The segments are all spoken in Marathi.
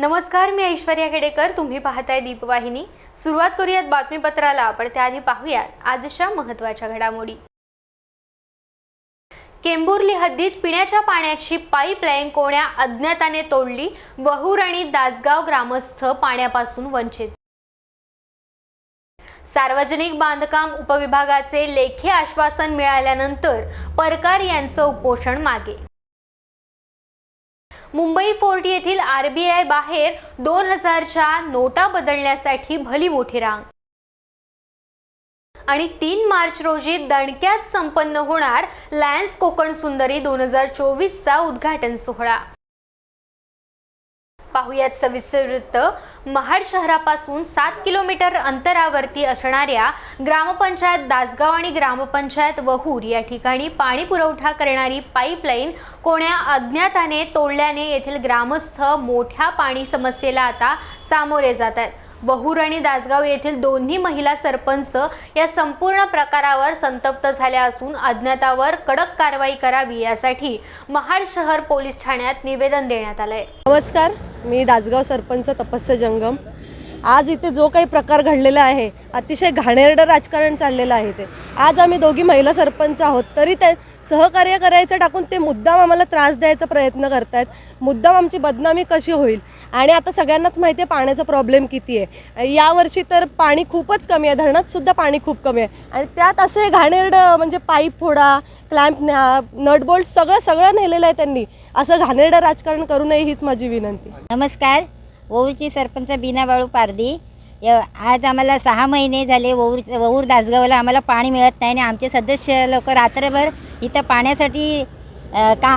नमस्कार मी ऐश्वर्या खेडेकर. तुम्ही पाहताय दीपवाहिनी. सुरुवात करूयात बातमीपत्राला. पण त्याआधी पाहूयात आजच्या महत्त्वाच्या घडामोडी. केंबुर्ली हद्दीत पिण्याच्या पाण्याची पाईपलाईन कोण्या अज्ञाताने तोडली? वहूर आणि दासगाव ग्रामस्थ पाण्यापासून वंचित. सार्वजनिक बांधकाम उपविभागाचे लेखी आश्वासन मिळाल्यानंतर परकार यांचं उपोषण मागे. मुंबई फोर्ट येथील आरबीआय बाहेर दोन हजारच्या नोटा बदलण्यासाठी भली मोठी रांग. आणि तीन मार्च रोजी दणक्यात संपन्न होणार लायन्स कोकण सुंदरी दोन हजार चोवीसचा उद्घाटन सोहळा. पाहुयात सविस्तर वृत्त महाड शहरापासून सात किलोमीटर अंतरावरती असणाऱ्या ग्रामपंचायत दासगाव आणि ग्रामपंचायत वहूर या ठिकाणी पाणी पुरवठा करणारी पाईपलाईन कोण्या अज्ञाताने तोडल्याने येथील ग्रामस्थ मोठ्या पाणी समस्येला आता सामोरे जात आहेत. वहूर आणि दासगाव येथील दोन्ही महिला सरपंच या संपूर्ण प्रकारावर संतप्त झाल्या असून अज्ञातावर कडक कारवाई करावी यासाठी महाड शहर पोलीस ठाण्यात निवेदन देण्यात आलंय. नमस्कार. मी दासगाव सरपंच तपस्य जंगम. आज इथे जो काही प्रकार घडलेला आहे अतिशय घाणेरडं राजकारण चाललेलं आहे ते. आज आम्ही दोघी महिला सरपंच आहोत तरी ते सहकार्य करायचं टाकून ते मुद्दाम आम्हाला त्रास द्यायचा प्रयत्न करतायत. मुद्दाम आमची बदनामी कशी होईल? आणि आता सगळ्यांनाच माहिती आहे पाण्याचा प्रॉब्लेम किती आहे. यावर्षी तर पाणी खूपच कमी आहे धरणात सुद्धा पाणी खूप कमी आहे. आणि त्यात असे घाणेरडं म्हणजे पाईप फोडा क्लॅम्प न्या नटबोल्ट सगळं सगळं नेलेलं आहे त्यांनी. असं घाणेरडं राजकारण करू नये हीच माझी विनंती. नमस्कार. वऊरची सरपंच बीना बाळू पारदी य- आज आम्हाला सहा महिने झाले वऊर वऊर दासगावला आम्हाला पाणी मिळत नाही आणि आमचे सदस्य लोक रात्रभर इथं पाण्यासाठी का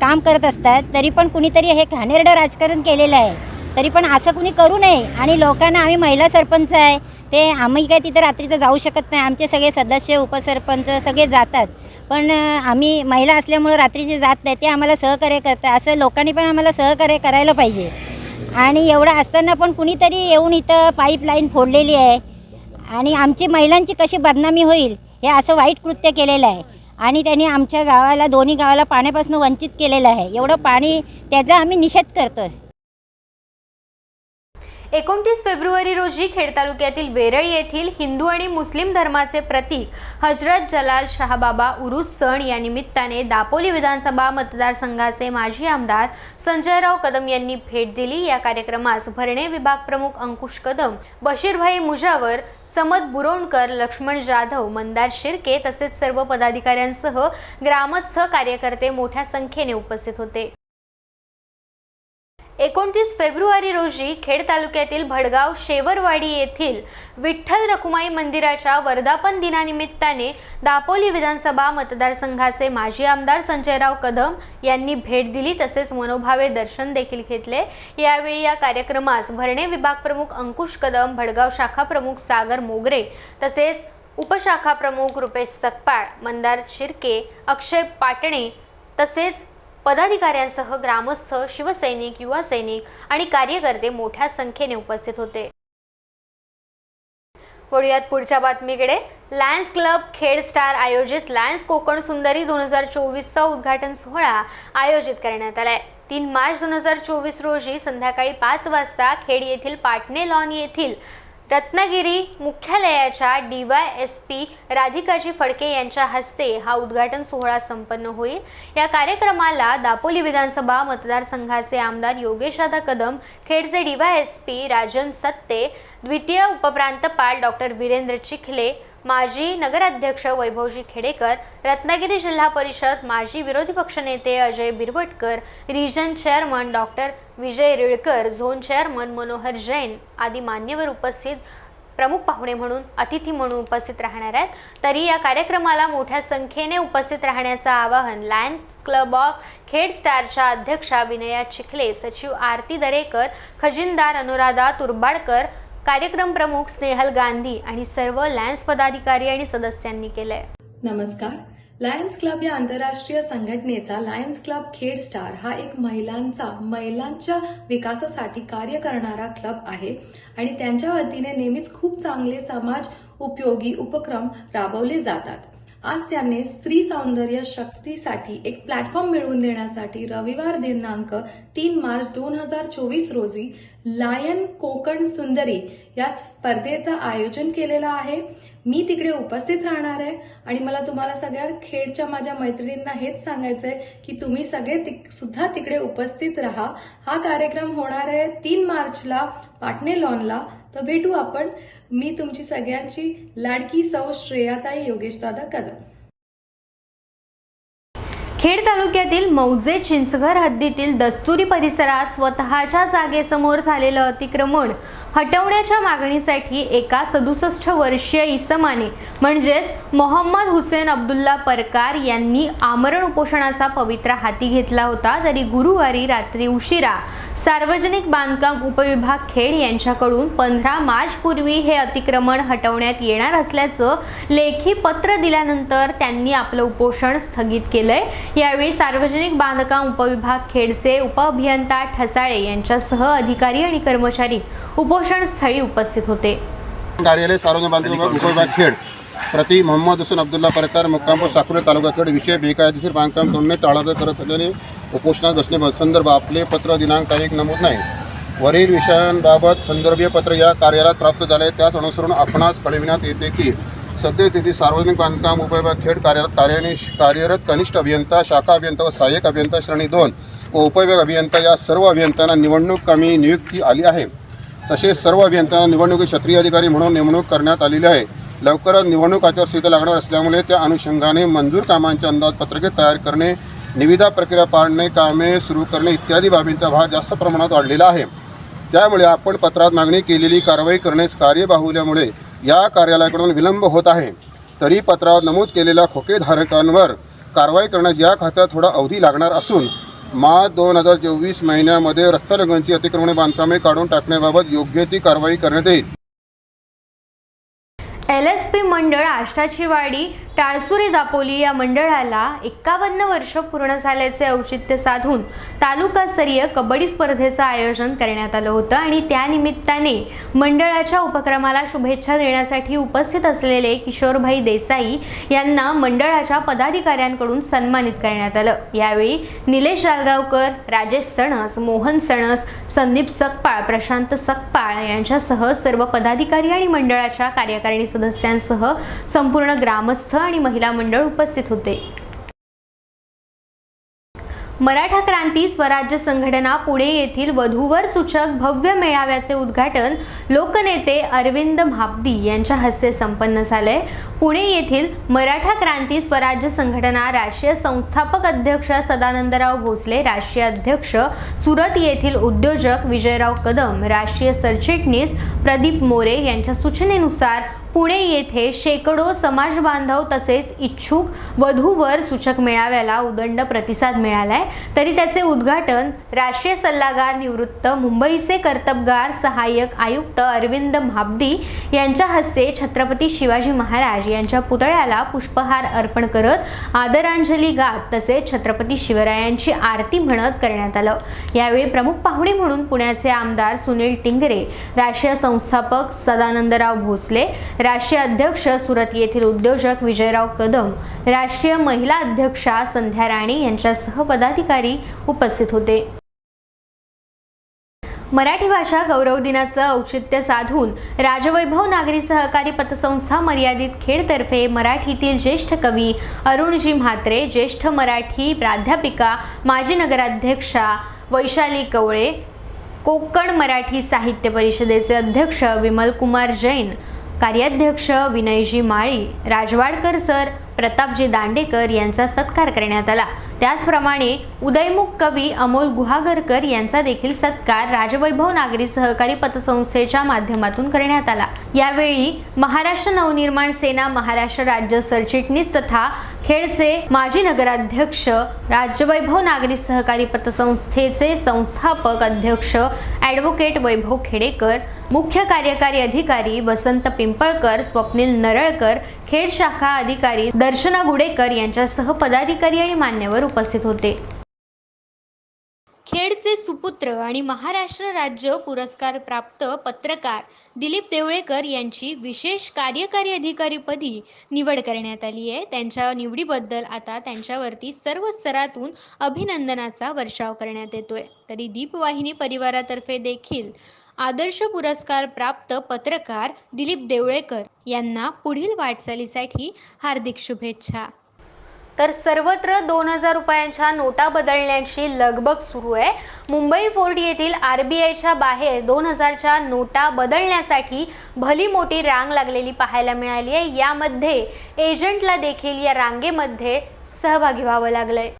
काम करत असतात. तरी पण कुणीतरी हे घाणेरडं राजकारण केलेलं आहे. तरी पण असं कुणी करू नये. आणि लोकांना आम्ही महिला सरपंच आहे. ते आम्ही काय तिथं रात्रीचं जाऊ शकत नाही. आमचे सगळे सदस्य उपसरपंच सगळे जातात. पण आम्ही महिला असल्यामुळं रात्रीचे जात नाही. ते आम्हाला सहकार्य करतात. असं लोकांनी पण आम्हाला सहकार्य करायला पाहिजे. आणि एवढं असताना पण कुणीतरी येऊन इथं पाईपलाईन फोडलेली आहे. आणि आमची महिलांची कशी बदनामी होईल हे असं वाईट कृत्य केलेलं आहे. आणि त्यांनी आमच्या गावाला दोन्ही गावाला पाण्यापासून वंचित केलेलं आहे. एवढं पाणी त्याचा आम्ही निषेध करतो आहे एकोणतीस फेब्रुवारी रोजी खेड तालुक्यातील वेरळ येथील हिंदू आणि मुस्लिम धर्माचे प्रतीक हजरत जलाल शहाबाबा उरुस सण या निमित्ताने दापोली विधानसभा मतदारसंघाचे माजी आमदार संजयराव कदम यांनी भेट दिली. या कार्यक्रमास भरणे विभाग प्रमुख अंकुश कदम बशीरभाई मुजावर समद बुरोणकर लक्ष्मण जाधव मंदार शिर्के तसेच सर्व पदाधिकाऱ्यांसह ग्रामस्थ कार्यकर्ते मोठ्या संख्येने उपस्थित होते. एकोणतीस फेब्रुवारी रोजी खेड तालुक्यातील भडगाव शेवरवाडी येथील विठ्ठल रखुमाई मंदिराच्या वर्धापन दिनानिमित्ताने दापोली विधानसभा मतदारसंघाचे माजी आमदार संजयराव कदम यांनी भेट दिली तसेच मनोभावे दर्शन देखील घेतले. यावेळी या कार्यक्रमास भरणे विभाग प्रमुख अंकुश कदम भडगाव शाखा प्रमुख सागर मोगरे तसेच उपशाखा प्रमुख रुपेश सकपाळ मंदार शिर्के अक्षय पाटणे तसेच पदाधिकाऱ्यांसह ग्रामस्थ शिवसैनिक युवा सैनिक आणि कार्यकर्ते मोठ्या संख्येने उपस्थित होते. वळूयात पुढच्या बातमीकडे. लायन्स क्लब खेड स्टार आयोजित लायन्स कोकण सुंदरी दोन हजार चोवीसचा उद्घाटन सोहळा आयोजित करण्यात आलाय. तीन मार्च दोन हजार चोवीस रोजी संध्याकाळी पाच वाजता खेड येथील पाटणे लॉन येथील रत्नागिरी मुख्यालयाच्या D Y S P Radhikaji Phadke यांच्या हस्ते हा उद्घाटन सोहळा संपन्न होईल. या कार्यक्रमाला दापोली विधानसभा मतदारसंघाचे आमदार योगेशदादा Kadam खेडचे D Y S P Rajan Satte द्वितीय उपप्रांतपाल डॉक्टर वीरेंद्र चिखले माजी नगराध्यक्ष वैभवजी खेडेकर रत्नागिरी जिल्हा परिषद माजी विरोधी पक्षनेते Ajay Birwatkar region chairman doctor Vijay Rilkar zone chairman Manohar Jain आदी मान्यवर उपस्थित प्रमुख पाहुणे म्हणून अतिथी म्हणून उपस्थित राहणार आहेत. तरी या कार्यक्रमाला मोठ्या संख्येने उपस्थित राहण्याचं आवाहन लायन्स क्लब ऑफ खेड स्टारच्या अध्यक्षा विनया चिखले सचिव आरती दरेकर खजिनदार अनुराधा तुरबाडकर कार्यक्रम प्रमुख स्नेहल गांधी आणि सर्व लायन्स पदाधिकारी आणि सदस्यांनी केलंय. नमस्कार. लायन्स क्लब या आंतरराष्ट्रीय संघटनेचा लायन्स क्लब खेड स्टार हा एक महिलांचा महिलांच्या विकासासाठी कार्य करणारा क्लब आहे आणि त्यांच्या वतीने नेहमीच खूप चांगले समाज उपयोगी उपक्रम राबवले जातात. आज त्यांनी स्त्री सौंदर्य शक्तीसाठी एक प्लॅटफॉर्म मिळवून देण्यासाठी रविवार दिनांक तीन मार्च दोन हजार चोवीस रोजी लायन कोकण सुंदरी या स्पर्धेचं आयोजन केलेलं आहे. मी तिकडे उपस्थित राहणार आहे आणि मला तुम्हाला सगळ्या खेडच्या माझ्या मैत्रिणींना हेच सांगायचं आहे की तुम्ही सगळे तिक- सुद्धा तिकडे उपस्थित राहा. हा कार्यक्रम होणार आहे तीन मार्चला पाटणे लॉनला. तर भेटू आपण. मी तुमची सगळ्यांची लाडकी सौ श्रेयाताई योगेश दादा कदम. खेड तालुक्यातील मौजे चिंचघर हद्दीतील दस्तुरी परिसरात स्वतःच्या जागेसमोर झालेलं अतिक्रमण. हटवण्याच्या मागणीसाठी एका सदुसष्ट वर्षीय इसमाने म्हणजेच मोहम्मद हुसेन अब्दुल्ला परकार यांनी आमरण उपोषणाचा पवित्रा हाती घेतला होता तरी गुरुवारी रात्री उशिरा सार्वजनिक बांधकाम उपविभाग खेड यांच्याकडून पंधरा मार्चपूर्वी हे अतिक्रमण हटवण्यात येणार असल्याचं लेखी पत्र दिल्यानंतर त्यांनी आपलं उपोषण स्थगित केलंय. यावेळी सार्वजनिक बांधकाम उपविभाग खेडचे उपअभियंता ठसाळे यांच्यासह अधिकारी आणि कर्मचारी उपोषण स्थळी उपस्थित होते. कार्यालय सार्वजनिक बांधकाम विभाग खेड प्रति मोहम्मद हुसेन अब्दुल्ला परकार मुक्कामपूर साकुरे तालुका खेड विषय बेकायदेशीर बांधकाम तोडणे टाळाटाळ करत असल्याने उपोषणात बसणे संदर्भ आपले पत्र दिनांक तारीख नमूद नाही. वरील विषयांबाबत संदर्भीय पत्र या कार्यालयात प्राप्त झाले त्याच अनुसरून आपणास कळविण्यात येते की सद्यस्थिती सार्वजनिक बांधकाम उपविभाग खेड कार्यालयात कार्याने कार्यरत कनिष्ठ अभियंता शाखा अभियंता व सहाय्यक अभियंता श्रेणी दोन व उपविभाग अभियंता या सर्व अभियंत्यांना निवडणूक कमी नियुक्ती आली आहे. तसेच सर्व अभियंत्यांना निवडणुकीत क्षत्रिय अधिकारी म्हणून नेमणूक करण्यात आलेली आहे. लवकरच निवडणूक आचारसंहिता लागणार असल्यामुळे त्या अनुषंगाने मंजूर कामांचे अंदाजपत्रके तयार करणे निविदा प्रक्रिया पाडणे कामे सुरू करणे इत्यादी बाबींचा भार जास्त प्रमाणात वाढलेला आहे. त्यामुळे आपण पत्रात मागणी केलेली कारवाई करण्यास कार्यबाहुल्यामुळे या कार्यालयाकडून विलंब होत आहे. तरी पत्रात नमूद केलेल्या खोकेधारकांवर कारवाई करण्यास या खात्यात थोडा अवधी लागणार असून मार्च दोन हजार चोवीस महिन्यामध्ये रस्त्यालगतची अतिक्रमणे बांधकामे काढून टाकण्याबाबत योग्य ती कारवाई करण्यात येईल. एल एस पी मंडळ आष्टाची वाडी टाळसुरी दापोली या मंडळाला एक्कावन्न वर्ष पूर्ण झाल्याचे औचित्य साधून तालुकास्तरीय कबड्डी स्पर्धेचं आयोजन करण्यात आलं होतं आणि त्यानिमित्ताने मंडळाच्या उपक्रमाला शुभेच्छा देण्यासाठी उपस्थित असलेले किशोरभाई देसाई यांना मंडळाच्या पदाधिकाऱ्यांकडून सन्मानित करण्यात आलं. यावेळी निलेश जालगावकर राजेश सणस मोहन सणस संदीप सकपाळ प्रशांत सकपाळ यांच्यासह सर्व पदाधिकारी आणि मंडळाच्या कार्यकारिणी सदस्यांसह संपूर्ण ग्रामस्थ आणि महिला मंडळ उपस्थित होते. मराठा क्रांती स्वराज्य संघटना पुणे येथील वधूवर सूचक भव्य मेळाव्याचे उद्घाटन लोकनेते अरविंद म्हापदी यांच्या हस्ते संपन्न झाले पुणे येथील मराठा क्रांती स्वराज्य संघटना राष्ट्रीय संस्थापक अध्यक्ष सदानंदराव भोसले राष्ट्रीय अध्यक्ष सुरत येथील उद्योजक विजयराव कदम राष्ट्रीय सरचिटणीस प्रदीप मोरे यांच्या सूचनेनुसार पुणे येथे शेकडो समाज बांधव तसेच इच्छुक वधूवर सूचक मेळाव्याला उदंड प्रतिसाद मिळालाय. तरी त्याचे उद्घाटन राष्ट्रीय सल्लागार निवृत्त मुंबईचे कर्तबगार सहाय्यक आयुक्त अरविंद म्हाबदी यांच्या हस्ते छत्रपती शिवाजी महाराज यांच्या पुतळ्याला पुष्पहार अर्पण करत आदरांजली गात तसेच छत्रपती शिवरायांची आरती म्हणत करण्यात आलं. यावेळी प्रमुख पाहुणे म्हणून पुण्याचे आमदार सुनील टिंगरे राष्ट्रीय संस्थापक सदानंदराव भोसले राष्ट्रीय अध्यक्ष सुरत येथील उद्योजक विजयराव कदम राष्ट्रीय महिला अध्यक्षा संध्या राणे यांच्यासह पदाधिकारी उपस्थित होते. मराठी भाषा गौरव दिनाचं औचित्य साधून राजवैभव नागरी सहकारी पतसंस्था मर्यादित खेडतर्फे मराठीतील ज्येष्ठ कवी अरुणजी म्हात्रे ज्येष्ठ मराठी प्राध्यापिका माजी नगराध्यक्षा वैशाली कवळे कोकण मराठी साहित्य परिषदेचे अध्यक्ष विमलकुमार जैन कार्याध्यक्ष विनयजी माळी राजवाडकर सर प्रतापजी दांडेकर यांचा सत्कार करण्यात आला. त्याचप्रमाणे उदयमुख कवी अमोल गुहागरकर यांचा देखील सत्कार राजवैभव नागरी सहकारी पतसंस्थेच्या माध्यमातून करण्यात आला. यावेळी महाराष्ट्र नवनिर्माण सेना महाराष्ट्र राज्य सरचिटणीस तथा खेडचे माजी नगराध्यक्ष राजवैभव नागरी सहकारी पतसंस्थेचे संस्थापक अध्यक्ष ॲडव्होकेट वैभव खेडेकर मुख्य कार्यकारी अधिकारी वसंत पिंपळकर स्वप्नील नरळकर खेड शाखा अधिकारी दर्शना गुडेकर यांच्यासह पदाधिकारी आणि मान्यवर उपस्थित होते. खेडचे सुपुत्र आणि महाराष्ट्र राज्य पुरस्कार प्राप्त पत्रकार दिलीप देवळेकर यांची विशेष कार्यकारी अधिकारीपदी निवड करण्यात आली आहे. त्यांच्या निवडीबद्दल आता त्यांच्यावरती सर्व स्तरातून अभिनंदनाचा वर्षाव करण्यात येतोय. तरी दीपवाहिनी परिवारातर्फे देखील आदर्श पुरस्कार प्राप्त पत्रकार दिलीप देवळेकर यांना पुढील वाटचालीसाठी हार्दिक शुभेच्छा. तर सर्वत्र दोन हजार रुपयांच्या नोटा बदलण्याची लगबग सुरू आहे. मुंबई फोर्ट येथील आर बी आयच्या बाहेर दोन हजारच्या नोटा बदलण्यासाठी भली मोठी रांग लागलेली पाहायला मिळाली आहे. यामध्ये एजंटला देखील या रांगेमध्ये सहभागी व्हावं लागलं आहे